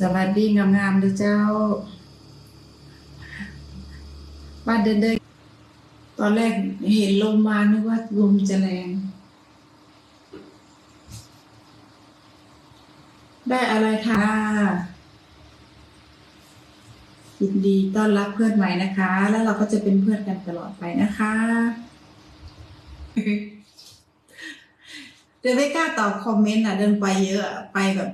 สวัสดีงามๆเด้อเจ้าบ้านเดินเดินตอนแรกเห็นลมมานึกว่าลมจะแรง ได้อะไรคะยินดีต้อนรับเพื่อนใหม่นะคะ แล้วเราก็จะเป็นเพื่อนกันตลอดไปนะคะ เดินไม่กล้าตอบคอมเมนต์อะ เดินไปเยอะไปแบบ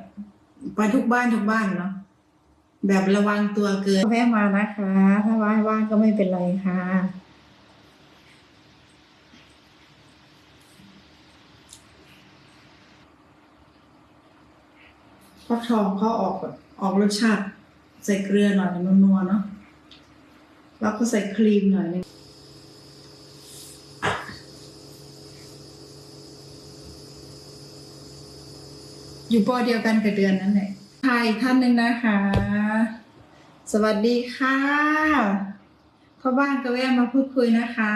ไปทุกบ้านทุกบ้านเนาะแบบระวังตัวเกินแวะมานะคะ ถ้าว่างว่างก็ไม่เป็นไรค่ะ ฟักทองเขาออกแบบออกรสชาติ ใส่เกลือหน่อยนัวๆเนาะแล้วก็ใส่ครีมหน่อยนึง อยู่ปอเดียวกันกับเดือนนั้นแหละใครท่านหนึ่งนะคะ สวัสดีค่ะเข้าบ้านก็แวะมาพูดคุยนะคะ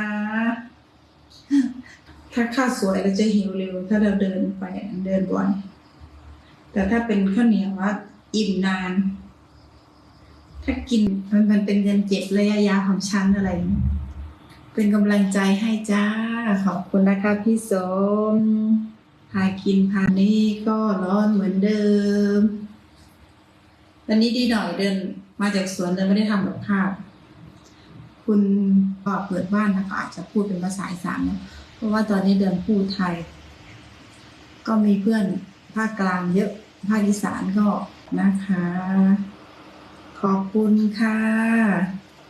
ถ้าข้าวสวยเราจะหิวเร็ว ถ้าเราเดินไปเดินบ่อย แต่ถ้าเป็นข้าวเหนียวว่าอิ่มนาน ถ้ากินมันมันเป็นเงินเจ็บระยะยาวของฉันอะไรอย่างเงี้ยเป็นกำลังใจให้จ้า ขอบคุณนะคะพี่สมพากินพานี่ก็ร้อนเหมือนเดิม วันนี้ดีหน่อยเดินมาจากสวนเดินไม่ได้ทำกับข้าว คุณก็เปิดบ้านนะคะอาจจะพูดเป็นภาษาอีสานนะเพราะว่าตอนนี้เดินพูดไทย ก็มีเพื่อนภาคกลางเยอะ ภาคอีสานก็นะคะ ขอบคุณค่ะ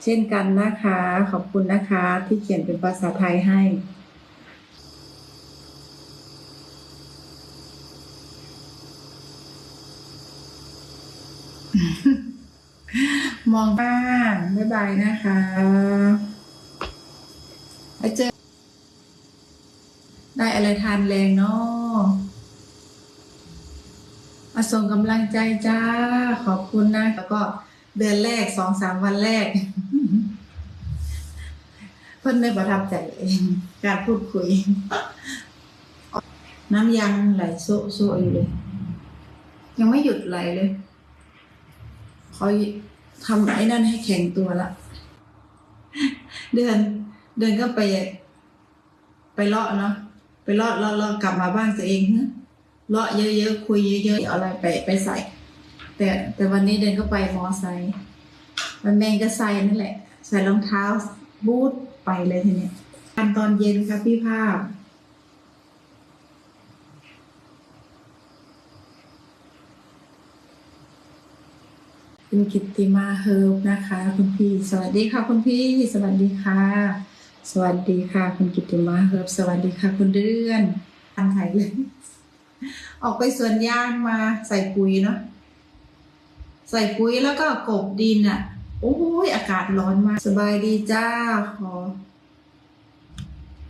เช่นกันนะคะ ขอบคุณนะคะที่เขียนเป็นภาษาไทยให้ มองบ้างบ๊ายบายนะคะไปเจอ ได้อะไรทานแรงเนาะมาส่งกำลังใจจ้า ขอบคุณนะ แล้วก็เดือนแรกสองสามวันแรก เพิ่นไม่ประทับใจเองการพูดคุย น้ำยังไหลโซโซอยู่เลย ยังไม่หยุดไหลเลย เขาทำไอ้นั่นให้แข็งตัวละ เดิน เดินก็ไป ไปเลาะเนาะไปเลาะเลาะเลาะกลับมาบ้านตัวเองฮะเลาะเยอะๆคุยเยอะๆอะไรไปไปใส่ แต่แต่วันนี้เดินก็ไปมอไซค์มันแมงก็ใส่นั่นแหละ ใส่รองเท้าบูทไปเลยทีเนี้ยตอนเย็นครับพี่ภาพ คุณกิตติมาเฮิร์บนะคะ คุณพี่ สวัสดีค่ะ คุณพี่ สวัสดีค่ะ สวัสดีค่ะ คุณกิตติมาเฮิร์บสวัสดีค่ะ คุณเดือนอันไทยเลยออกไปสวนยางมาใส่ปุ๋ยเนาะใส่ปุ๋ยแล้วก็กบดินอะ่ะ โอ้ยอากาศร้อนมากสบายดีจ้าขอ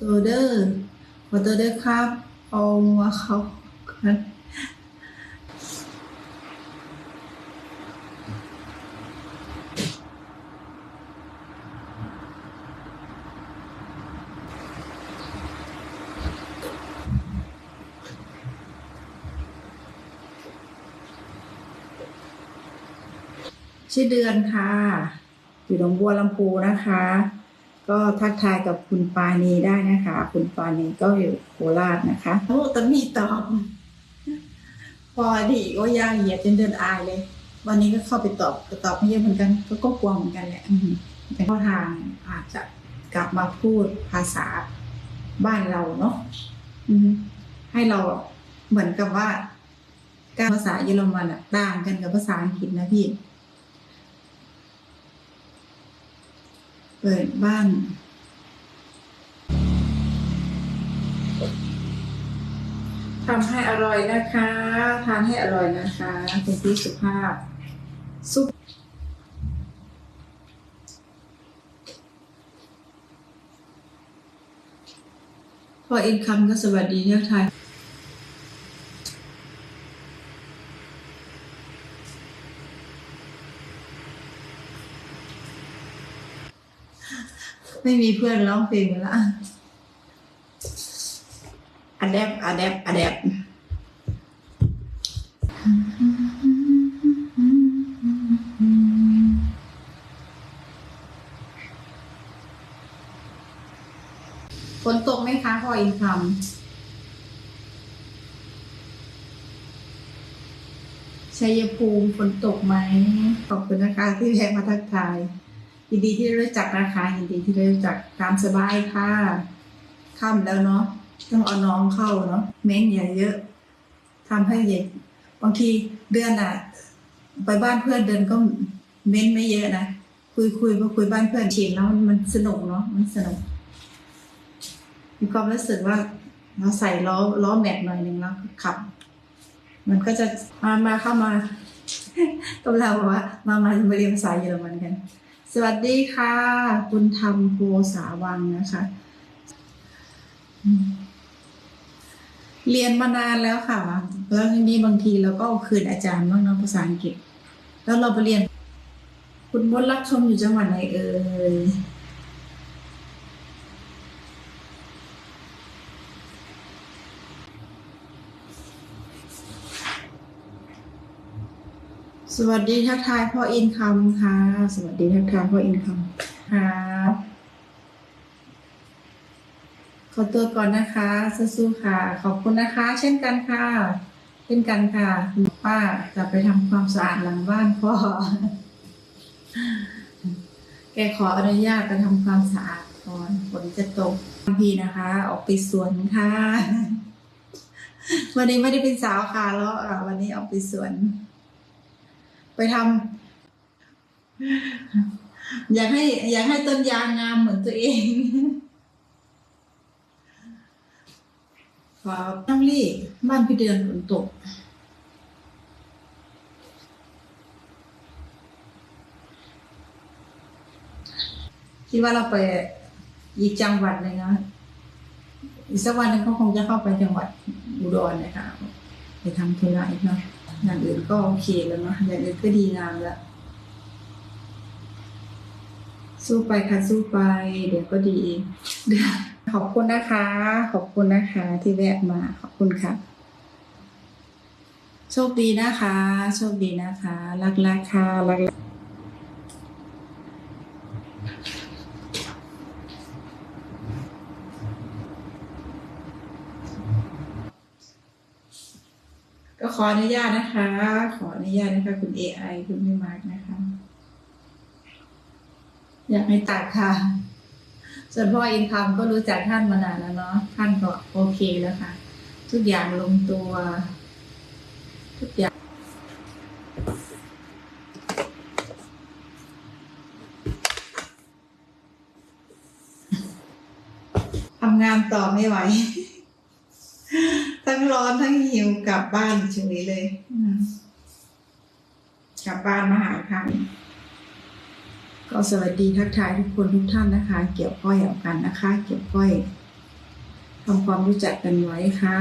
ตัวเดอร์ขอตัวเดอร์ครับเอามาเขากัน ชื่อเดือนค่ะ อยู่หนองบัวลำพูนะคะ ก็ทักทายกับคุณปานีได้นะคะ คุณปานีก็อยู่โคราชนะคะโอ้แต่มีตอบพอดีก็ย่างเหยียดจนเดินอายเลย วันนี้ก็เข้าไปตอบก็ตอบไม่เยอะเหมือนกัน ก็ก็กลัวเหมือนกันแหละอืมแต่ข้อทางอาจจะกลับมาพูดภาษาบ้านเราเนาะให้เราเหมือนกับว่า การภาษาเยอรมันอะต่างกันกับภาษาอังกฤษนะพี่ เปิดบ้านทำให้อร่อยนะคะ ทานให้อร่อยนะคะคุณพี่สุภาพซุปพออินคัมก็สวัสดีทักทย ไม่มีเพื่อนร้องเพลงแล้วอะเดบอะเดบอะเดบฝนตกไหมคะพออินคำชัยภูมิฝนตกไหม ขอบคุณนะคะที่แวะมาทักทาย ยินดีที่ได้รู้จักนะคะ ยินดีที่ได้รู้จักตามสบายค่ะค่ำแล้วเนาะต้องเอาน้องเข้าเนาะเม้นอย่าเยอะทำให้เย็นบางทีเดือนอะไปบ้านเพื่อนเดินก็เม้นไม่เยอะนะคุยคุยพอคุยบ้านเพื่อนชินแล้วมันสนุกเนาะมันสนุกมีความรู้สึกว่าเราใส่ล้อล้อแม็กหน่อยหนึ่งแล้วขับ มันก็จะมามาเข้ามากำลังบอกว่า มามามาเรียนภาษาเยอรมันกัน สวัสดีค่ะ คุณธรรมโพสาวังนะคะ เรียนมานานแล้วค่ะ แล้วทีนี้บางทีเราก็คืนอาจารย์บ้างเนาะภาษาอังกฤษ แล้วเราไปเรียน คุณมดรับชมอยู่จังหวัดไหนเอ่ย สวัสดีทักทายพ่ออินคำค่ะ สวัสดีทักทายพ่ออินคำครับขอตัวก่อนนะคะสู้ๆค่ะ ขอบคุณนะคะ เช่นกันค่ะ เช่นกันค่ะป้าจะไปทำความสะอาดหลังบ้านพ่อ แกขออนุญาตไปทำความสะอาดก่อนฝนจะตกบางทีนะคะ ออกไปสวนค่ะ วันนี้ไม่ได้เป็นสาวค่ะแล้วอะวันนี้ออกไปสวน ไปทำอยากให้ อยากให้ต้นยางงามเหมือนตัวเองขอต้องรีบบ้านพี่เดือนฝนตกคิดว่าเราไปอีกจังหวัดหนึ่งนะอีกสักวันหนึงเขาคงจะเข้าไปจังหวัดอุดรนะคะไปทำธุระอีกเนาะ อย่างอื่นก็โอเคแล้วเนาะอย่างอื่นก็ดีงามแล้ว สู้ไปค่ะสู้ไป เดี๋ยวก็ดีเองเดี๋ยวขอบคุณนะคะ ขอบคุณนะคะ ที่แวะมาขอบคุณค่ะ โชคดีนะคะ โชคดีนะคะ รักรักๆค่ะรักๆ ก็ขออนุญาตนะคะ ขออนุญาตนะคะ คุณ AI คุณไม่มาร์กนะคะ อยากให้ตัดค่ะ ส่วนพ่ออินคำก็รู้จักท่านมานานแล้วเนาะ ท่านก็โอเคแล้วค่ะ ทุกอย่างลงตัว ทุกอย่างทำงานต่อไม่ไหว ทั้งร้อนทั้งหิวกลับบ้านเฉยเลยอืมกลับบ้านมาหาค่ะก็สวัสดีทักทายทุกคนทุกท่านนะคะ เกี่ยวก้อยกับกันนะคะ เกี่ยวก้อยทำความรู้จักกันไว้ค่ะ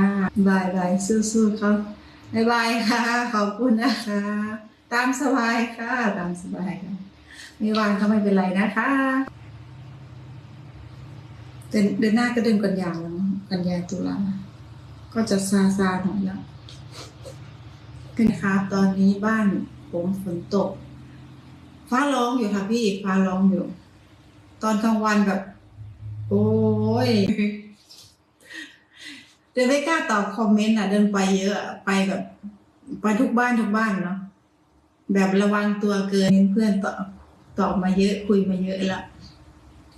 บายบายสู้ๆครับบายบายค่ะ ขอบคุณนะคะ ตามสบายค่ะ ตามสบายค่ะไม่ว่างก็ไม่เป็นไรนะคะเดือนเดือนหน้าก็เดือนกันยาแล้วเนอะกันยาตุลา ก็จะซาซาหน่อยแล้วกันนะคะตอนนี้บ้านผมฝนตก ฟ้าร้องอยู่ค่ะพี่ฟ้าร้องอยู่ ตอนกลางวันแบบ โอ้ยเดินไม่กล้าตอบคอมเมนต์อะ เดินไปเยอะไปแบบไปทุกบ้านทุกบ้านเนาะแบบระวังตัวเกินเพื่อนตอบตอบมาเยอะคุยมาเยอะแล้ว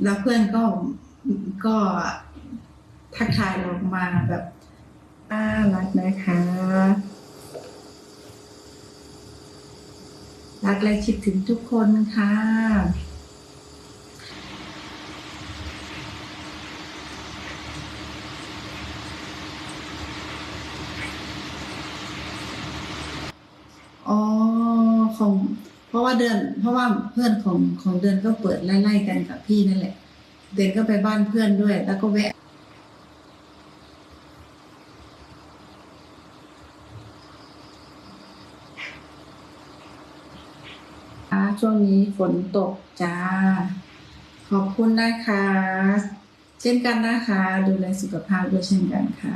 แล้วเพื่อนก็ก็ทักทายเรามาแบบ น่ารักนะคะ รักและคิดถึงทุกคนค่ะอ๋อของเพราะว่าเดือน เพราะว่าเพื่อนของของเดือนก็เปิดไล่ๆกันกับพี่นั่นแหละ เดือนก็ไปบ้านเพื่อนด้วย แล้วก็แวะ ช่วงนี้ฝนตกจ้า ขอบคุณนะคะ เช่นกันนะคะ ดูแลสุขภาพด้วยเช่นกันค่ะ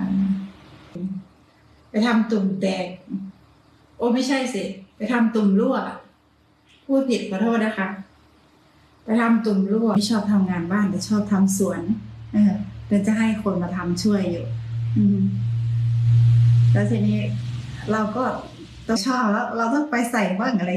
ไปทำตุ่มแตก โอ้ไม่ใช่สิ ไปทำตุ่มรั่ว พูดผิดขอโทษนะคะ ไปทำตุ่มรั่วไม่ชอบทำงานบ้านแต่ชอบทำสวนเออเดี๋ยวจะให้คนมาทำช่วยอยู่ อืมแล้วทีนี้เราก็ต้องชอบแล้ว เราต้องไปใส่บ้างอะไร